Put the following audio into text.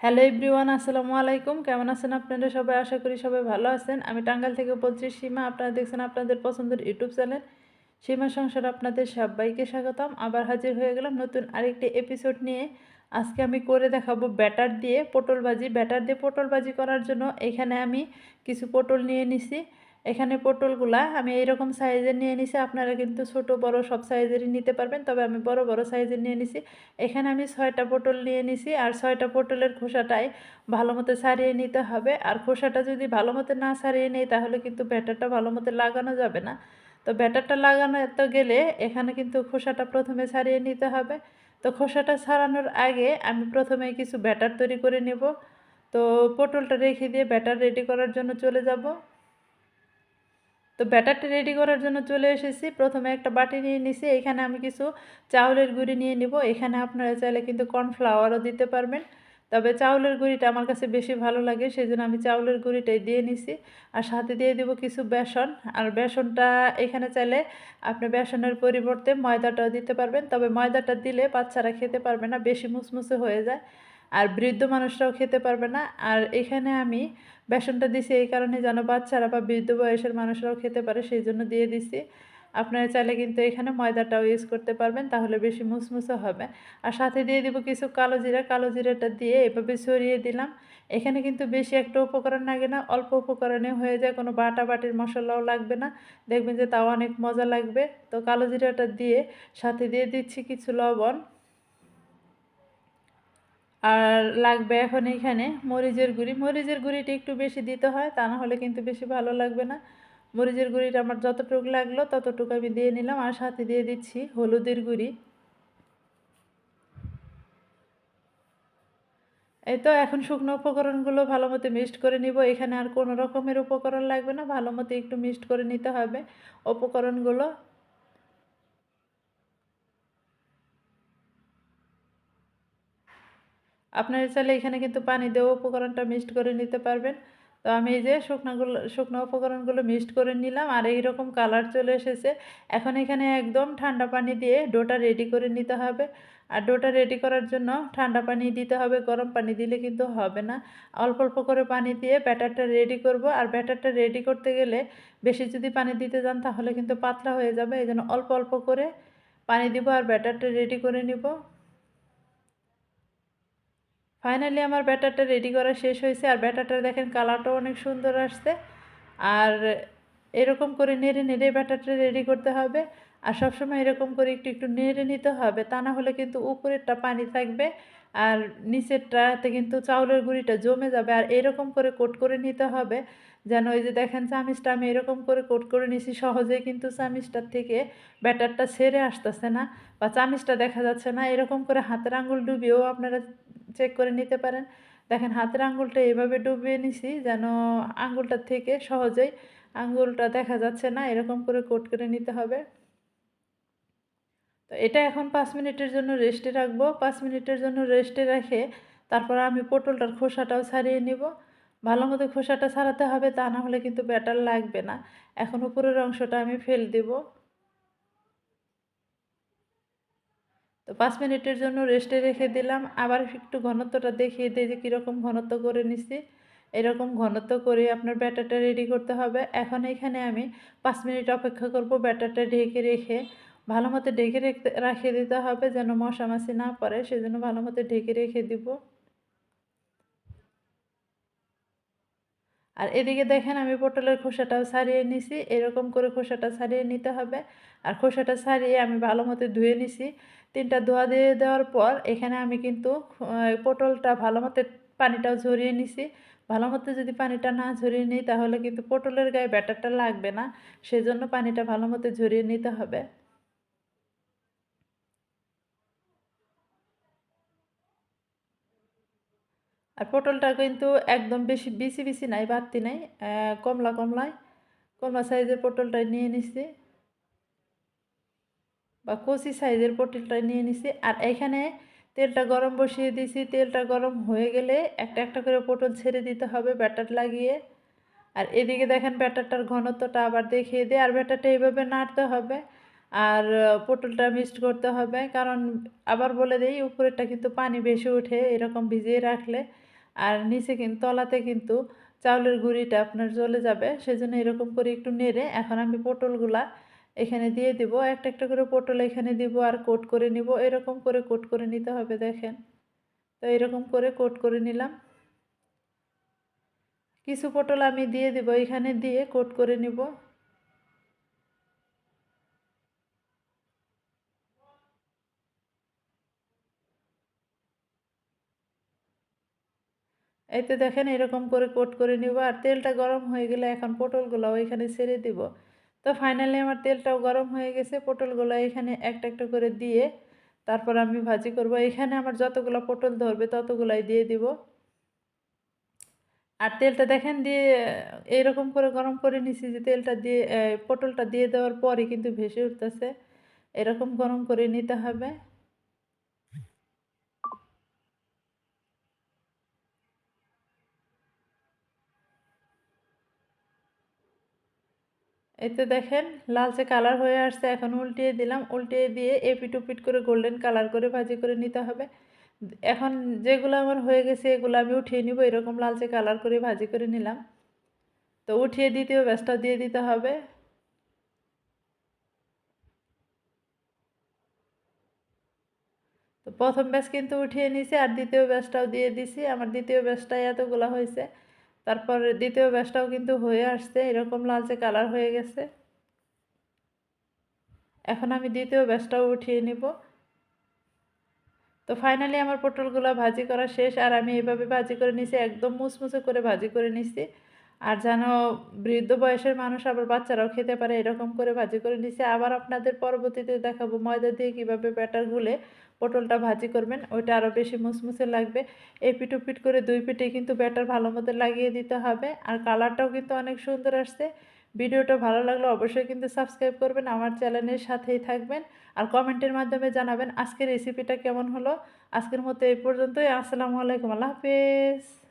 Hello everyone আসসালামু আলাইকুম। কেমন আছেন আপনারা? সবাই আশা করি সবাই ভালো আছেন। আমি টাঙ্গাল থেকে বলছি সীমা। আপনারা দেখছেন আপনাদের পছন্দের ইউটিউব চ্যানেল। সীমা সংসার আপনাদের সবাইকে স্বাগতম। আবার হাজির হয়ে গেলাম নতুন আরেকটি এপিসোড নিয়ে। আজকে আমি করে দেখাবো ব্যাটার দিয়ে পটল ভাজি। ব্যাটার দিয়ে পটল ভাজি করার জন্য এখানে আমি কিছু পটল নিয়ে নিছি। এখানে পটলগুলা আমি এইরকম সাইজের নিয়ে নিছি, আপনারা কিন্তু ছোট, বড় সব সাইজেরই নিতে পারবেন, তবে আমি বড় বড় সাইজের নিয়ে নিছি। এখানে আমি ছয়টা পটল নিয়ে নিছি, আর ছয়টা পটলের খোসাটাই ভালো মতো সারিয়ে নিতে হবে, আর খোসাটা যদি ভালো মতো না সারিয়ে নেই, তাহলে কিন্তু ব্যাটারটা ভালো মতো লাগানো যাবে না। তো ব্যাটারটা লাগানো তো গেলে এখানে কিন্তু খোসাটা প্রথমে ছাড়িয়ে নিতে হবে। তো খোসাটা ছাড়ানোর আগে আমি প্রথমে কিছু ব্যাটার তৈরি করে নেব। তো পটলটা রেখে দিয়ে ব্যাটার রেডি করার জন্য চলে যাব। তো ব্যাটারটা রেডি করার জন্য চলে এসেছি। প্রথমে একটা বাটি নিয়ে নিছি, এখানে আমি কিছু চাউলের গুঁড়ি নিয়ে নিব। এখানে আপনারা চাইলে কিন্তু কর্নফ্লাওয়ারও দিতে পারবেন। তবে চাউলের গুঁড়িটা আমার কাছে বেশি ভালো লাগে সেই জন্য আমি চাউলের গুঁড়িটাই দিয়ে নিছি। আর সাথে দিয়ে দেবো কিছু বেসন। আর বেসনটা এখানে চাইলে আপনি বেসনের পরিবর্তে ময়দাটাও দিতে পারবেন। তবে ময়দাটা দিলে বাচ্চারা খেতে পারবে না, বেশি মুসমুসে হয়ে যায়। আর বৃদ্ধ মানুষরাও খেতে পারবে না। আর এখানে আমি বেসনটা দিছি এই কারণে যেন বাচ্চারা বা বৃদ্ধ বয়সের মানুষরাও খেতে পারে, সেই জন্য দিয়ে দিছি। আপনারা চাইলে কিন্তু এখানে ময়দাটাও ইউজ করতে পারবেন, তাহলে বেশি মুসমুসে হবে। আর সাথে দিয়ে দিব কিছু কালো জিরা, কালো জিরাটা দিয়ে এভাবে ছড়িয়ে দিলাম। এখানে কিন্তু বেশি একটা উপকরণ লাগে না, অল্প উপকরণে হয়ে যায়, কোনো বাটা বাটির মশলাও লাগবে না। দেখবেন যে তাও অনেক মজা লাগবে। তো কালো জিরাটা দিয়ে সাথে দিয়ে দিচ্ছি কিছু লবণ। আর লাগবে এখন এখানে মরিচের গুঁড়ি। মরিচের গুঁড়িটা একটু বেশি দিতে হয়, তা না হলে কিন্তু বেশি ভালো লাগবে না। মরিচের গুঁড়িটা আমার যতটুকু লাগল ততটুকু আমি দিয়ে নিলাম আর সাথে দিয়ে দিচ্ছি হলুদের গুঁড়ি। এই তো এখন শুকনো উপকরণগুলো ভালো মতো মিক্সড করে নিব। এখানে আর কোনো রকমের উপকরণ লাগবে না, ভালো মতো একটু মিক্সড করে নিতে হবে। উপকরণগুলো আপনারা চাইলে এখানে কিন্তু পানি দিয়েও উপকরণটা মিক্সড করে নিতে পারবেন। তো আমি এই যে শুকনাগুলো, শুকনো উপকরণগুলো মিক্সড করে নিলাম আর এই রকম কালার চলে এসেছে। এখন এখানে একদম ঠান্ডা পানি দিয়ে ডোটা রেডি করে নিতে হবে। আর ডোটা রেডি করার জন্য ঠান্ডা পানি দিতে হবে, গরম পানি দিলে কিন্তু হবে না। অল্প অল্প করে পানি দিয়ে ব্যাটারটা রেডি করব। আর ব্যাটারটা রেডি করতে গেলে বেশি যদি পানি দিতে যান তাহলে কিন্তু পাতলা হয়ে যাবে। এই জন্য অল্প অল্প করে পানি দিব আর ব্যাটারটা রেডি করে নিব। ফাইনালি আমার ব্যাটারটা রেডি করা শেষ হয়েছে। আর ব্যাটারটা দেখেন কালারটাও অনেক সুন্দর আসছে। আর এরকম করে নেড়ে নেড়ে ব্যাটারটা রেডি করতে হবে। আর সবসময় এরকম করে একটু একটু নেড়ে নিতে হবে। তা না হলে কিন্তু উপরেরটা পানি থাকবে। আর নিচেরটাতে কিন্তু চাউলের গুঁড়িটা জমে যাবে। আর এরকম করে কোট করে নিতে হবে। যেন ওই যে দেখেন চামিচটা, আমি এরকম করে কোট করে নিছি, সহজেই কিন্তু চামিচটার থেকে ব্যাটারটা ছেড়ে আসতেছে না। বা চামিচটা দেখা যাচ্ছে না। এরকম করে হাতের আঙুল ডুবিয়েও আপনারা চেক করে নিতে পারেন। দেখেন, হাতের আঙ্গুলটা এভাবে ডুবিয়ে নিছি যেন আঙ্গুলটার থেকে সহজেই আঙ্গুলটা দেখা যাচ্ছে না, এরকম করে কোট করে নিতে হবে। তো এটা এখন পাঁচ মিনিটের জন্য রেস্টে রাখব। পাঁচ মিনিটের জন্য রেস্টে রেখে তারপর আমি পটলটার খোসাটাও ছাড়িয়ে নিব। ভালো মতো খোসাটা ছাড়াতে হবে, তা না হলে কিন্তু ব্যাটার লাগবে না। এখন উপরের অংশটা আমি ফেল দেবো। তো পাঁচ মিনিটের জন্য রেস্টে রেখে দিলাম। আবার একটু ঘনত্বটা দেখিয়ে দিই যে কীরকম ঘনত্ব করে নিছি। এরকম ঘনত্ব করে আপনার ব্যাটারটা রেডি করতে হবে। এখন এখানে আমি পাঁচ মিনিট অপেক্ষা করব ব্যাটারটা ঢেকে রেখে। ভালো মতো ঢেকে রেখে রাখিয়ে দিতে হবে যেন মশা মাছি না পড়ে, সেজন্য ভালো মতো ঢেকে রেখে দিব। আর এদিকে দেখেন আমি পটলের খোসাটাও ছাড়িয়ে নিছি, এরকম করে খোসাটা ছাড়িয়ে নিতে হবে। আর খোসাটা ছাড়িয়ে আমি ভালো মতো ধুয়ে নিছি। তিনটা ধোয়া দিয়ে দেওয়ার পর এখানে আমি কিন্তু পটলটা ভালো মতো পানিটাও ঝরিয়ে নিছি। ভালো মতো যদি পানিটা না ঝরিয়ে নিই তাহলে কিন্তু পটলের গায়ে ব্যাটারটা লাগবে না। সেজন্য পানিটা ভালো মতো ঝরিয়ে নিতে হবে। আর পটলটা কিন্তু একদম বেশি বিসি বিসি নাই, বাড়তি নাই কমলা কমলায় কমলা সাইজের পটলটা নিয়ে নিছি। বা কচি সাইজের পটলটা নিয়ে নিছি। আর এখানে তেলটা গরম বসিয়ে দিছি। তেলটা গরম হয়ে গেলে একটা একটা করে পটল ছেড়ে দিতে হবে ব্যাটার লাগিয়ে। আর এদিকে দেখেন ব্যাটারটার ঘনত্বটা আবার দেখিয়ে দিয়ে আর ব্যাটারটা এইভাবে নাড়তে হবে। আর পটলটা মিক্সড করতে হবে। কারণ আবার বলে দিই, উপরেরটা কিন্তু পানি বেশি উঠে এরকম ভিজিয়ে রাখলে। আর নিচে কিন্তু তলাতে কিন্তু চাউলের গুঁড়িটা আপনার জ্বলে যাবে। সেজন্য এরকম করে একটু নেড়ে এখন আমি পটলগুলা এখানে দিয়ে দিব। একটা একটা করে পটল এখানে দিব আর কোট করে নিব। এরকম করে কোট করে নিতে হবে, দেখেন। তো এরকম করে কোট করে নিলাম। কিছু পটল আমি দিয়ে দিব। এখানে দিয়ে কোট করে নিব। এই তো দেখেন এরকম করে কোট করে নিব আর তেলটা গরম হয়ে গেলে এখন পটলগুলো ওইখানে ছেড়ে দিব। তো ফাইনালি আমার তেলটাও গরম হয়ে গেছে, পটলগুলো এখানে একটা একটা করে দিয়ে তারপর আমি ভাজি করব। এখানে আমার যতগুলো পটল ধরবে ততগুলাই দিয়ে দিব। আর তেলটা দেখেন দিয়ে এইরকম করে গরম করে নিছি যে তেলটা দিয়ে পটলটা দিয়ে দেওয়ার পরে কিন্তু ভেসে উঠতেছে। এরকম গরম করে নিতে হবে। এই তো দেখেন লালচে কালার হয়ে আসছে, এখন উল্টিয়ে দিলাম। উল্টিয়ে দিয়ে এপিট উপিট করে গোল্ডেন কালার করে ভাজি করে নিতে হবে। এখন যেগুলো আমার হয়ে গেছে, এগুলো আমি উঠিয়ে নিব। এরকম লালচে কালার করে ভাজি করে নিলাম। তো উঠিয়ে দ্বিতীয় ব্যাসটাও দিয়ে দিতে হবে। তো প্রথম ব্যাস কিন্তু উঠিয়ে নিছি, আর দ্বিতীয় ব্যাসটাও দিয়ে দিছি। আমার দ্বিতীয় ব্যাসটাই এতগুলো হয়েছে। তারপর দ্বিতীয় ব্যাসটাও কিন্তু হয়ে আসছে, এরকম লালচে কালার হয়ে গেছে। এখন আমি দ্বিতীয় ব্যাসটাও উঠিয়ে নিব। তো ফাইনালি আমার পটলগুলো ভাজি করা শেষ, আর আমি এভাবে ভাজি করে নিছি, একদম মুসমুসে করে ভাজি করে নিছি। আর যেন বৃদ্ধ বয়সের মানুষ আবার বাচ্চারাও খেতে পারে, এরকম করে ভাজি করে নিছি। আবার আপনাদের পরবর্তীতে দেখাবো ময়দা দিয়ে কীভাবে ব্যাটার গুলে পটলটা ভাজি করবেন, ওইটা আরও বেশি মুসমুসে লাগবে। এই পিটু পিট করে দুই পিঠে কিন্তু ব্যাটার ভালো মতো লাগিয়ে দিতে হবে। আর কালারটাও কিন্তু অনেক সুন্দর আসছে। ভিডিওটা ভালো লাগলে অবশ্যই কিন্তু সাবস্ক্রাইব করবেন, আমার চ্যানেলের সাথেই থাকবেন। আর কমেন্টের মাধ্যমে জানাবেন আজকের রেসিপিটা কেমন হলো। আজকের মতো এই পর্যন্তই, আসসালামু আলাইকুম, আল্লাহ হাফেজ।